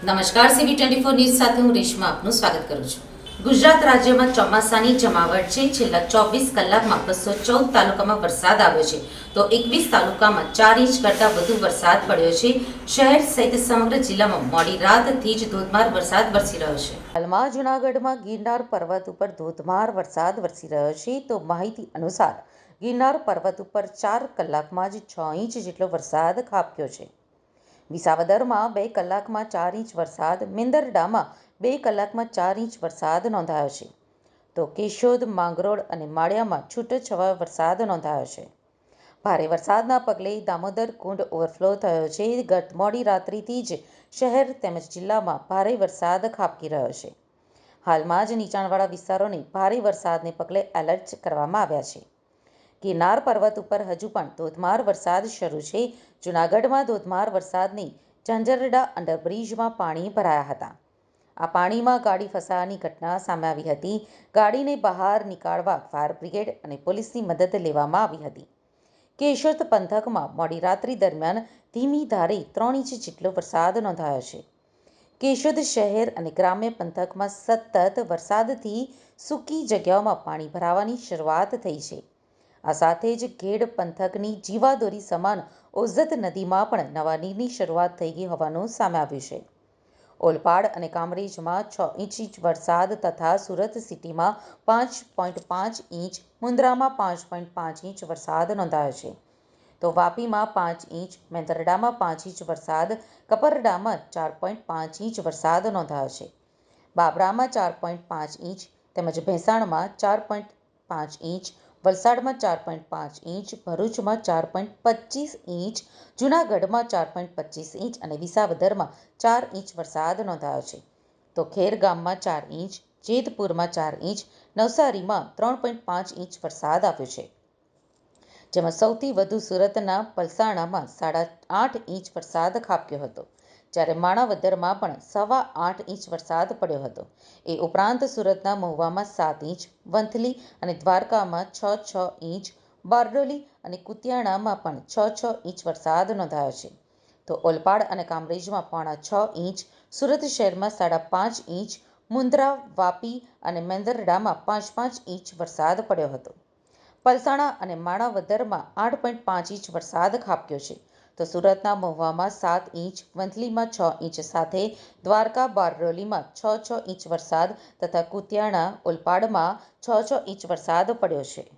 નમસ્કાર, CB twenty four news સાથે હું રેશમા આપનું સ્વાગત કરું છું. ગુજરાત રાજ્યમાં ચોમાસાની જમાવટ છે. છેલ્લા ચોવીસ કલાકમાં બસો ચૌદ તાલુકામાં વરસાદ આવ્યો છે. તો એકવીસ તાલુકામાં ચાર ઇંચ કરતાં વધુ વરસાદ પડ્યો છે. શહેર સહિત સમગ્ર જિલ્લામાં મોડી રાતથી જ ધોધમાર વરસાદ વરસી રહ્યો છે. હાલમાં જૂનાગઢમાં ગિરનાર પર્વત ઉપર ધોધમાર વરસાદ વરસી રહ્યો છે. તો માહિતી અનુસાર ગિરનાર પર્વત ઉપર ચાર કલાકમાં જ છ ઇંચ જેટલો વરસાદ ખાબક્યો છે. વિસાવદરમાં બે કલાકમાં ચાર ઇંચ વરસાદ, મેંદરડામાં બે કલાકમાં ચાર ઇંચ વરસાદ નોંધાયો છે. તો કેશોદ, માંગરોળ અને માળિયામાં છૂટોછવાયો વરસાદ નોંધાયો છે. ભારે વરસાદના પગલે દામોદર કુંડ ઓવરફ્લો થયો છે. ગત મોડી રાત્રિથી જ શહેર તેમજ જિલ્લામાં ભારે વરસાદ ખાબકી રહ્યો છે. હાલમાં જ નીચાણવાળા વિસ્તારોને ભારે વરસાદને પગલે એલર્ટ કરવામાં આવ્યા છે. ગિરનાર પર્વત ઉપર હજુ પણ ધોધમાર વરસાદ શરૂ છે. જૂનાગઢમાં ધોધમાર વરસાદની ચંજરડા અંડરબ્રિજમાં પાણી ભરાયા હતા. આ પાણીમાં ગાડી ફસાવાની ઘટના સામે આવી હતી. ગાડીને બહાર નીકાળવા ફાયર બ્રિગેડ અને પોલીસની મદદ લેવામાં આવી હતી. કેશોદ પંથકમાં મોડી રાત્રિ દરમિયાન ધીમી ધારે ત્રણ ઇંચ જેટલો વરસાદ નોંધાયો છે. કેશોદ શહેર અને ગ્રામ્ય પંથકમાં સતત વરસાદથી સૂકી જગ્યાઓમાં પાણી ભરાવાની શરૂઆત થઈ છે. આ સાથે જ ઘેડ પંથકની જીવાદોરી સમાન ઓઝત નદીમાં પણ નવા શરૂઆત થઈ ગઈ હોવાનું સામે આવ્યું છે. ઓલપાડ અને કામરેજમાં છ ઇંચ વરસાદ તથા સુરત સિટીમાં પાંચ પોઈન્ટ પાંચ ઇંચ મુન્દ્રામાં પાંચ પોઈન્ટ પાંચ ઇંચ વરસાદ નોંધાયો છે. તો વાપીમાં પાંચ ઇંચ, મેંદરડામાં પાંચ ઇંચ વરસાદ, કપરડામાં ચાર પોઈન્ટ પાંચ ઇંચ વરસાદ નોંધાયો છે. બાબરામાં ચાર પોઈન્ટ પાંચ ઇંચ તેમજ ભેંસાણમાં ચાર પોઈન્ટ પાંચ ઇંચ વલસાડમાં ચાર પોઈન્ટ પાંચ ઇંચ, ભરૂચમાં ચાર પોઈન્ટ પચીસ ઇંચ, જૂનાગઢમાં ચાર પોઈન્ટ પચીસ ઇંચ અને વિસાવદરમાં ચાર ઇંચ વરસાદ નોંધાયો છે. તો ખેર ગામમાં ચાર ઇંચ, જેતપુરમાં ચાર ઇંચ, નવસારીમાં ત્રણ પોઈન્ટ પાંચ ઇંચ વરસાદ આવ્યો છે. જેમાં સૌથી વધુ સુરતના પલસાણામાં સાડા આઠ ઇંચ વરસાદ ખાબક્યો હતો. જ્યારે માણાવદરમાં પણ સવા આઠ ઇંચ વરસાદ પડ્યો હતો. એ ઉપરાંત સુરતના મહુવામાં સાત ઇંચ, વંથલી અને દ્વારકામાં છ છ ઇંચ, બારડોલી અને કુતિયાણામાં પણ છ છ ઇંચ વરસાદ નોંધાયો છે. તો ઓલપાડ અને કામરેજમાં પોણા છ ઇંચ, સુરત શહેરમાં સાડા પાંચ ઇંચ મુન્દ્રા વાપી અને મેંદરડામાં પાંચ પાંચ ઇંચ વરસાદ પડ્યો હતો. પલસાણા અને માણાવદરમાં આઠ પોઈન્ટ પાંચ ઇંચ વરસાદ ખાબક્યો છે. તો સુરતના મહુવામાં સાત ઇંચ, વંથલીમાં છ ઇંચ સાથે દ્વારકા બારડોલીમાં છ છ ઇંચ વરસાદ તથા કુતિયાણા, ઓલપાડમાં છ છ ઇંચ વરસાદ પડ્યો છે.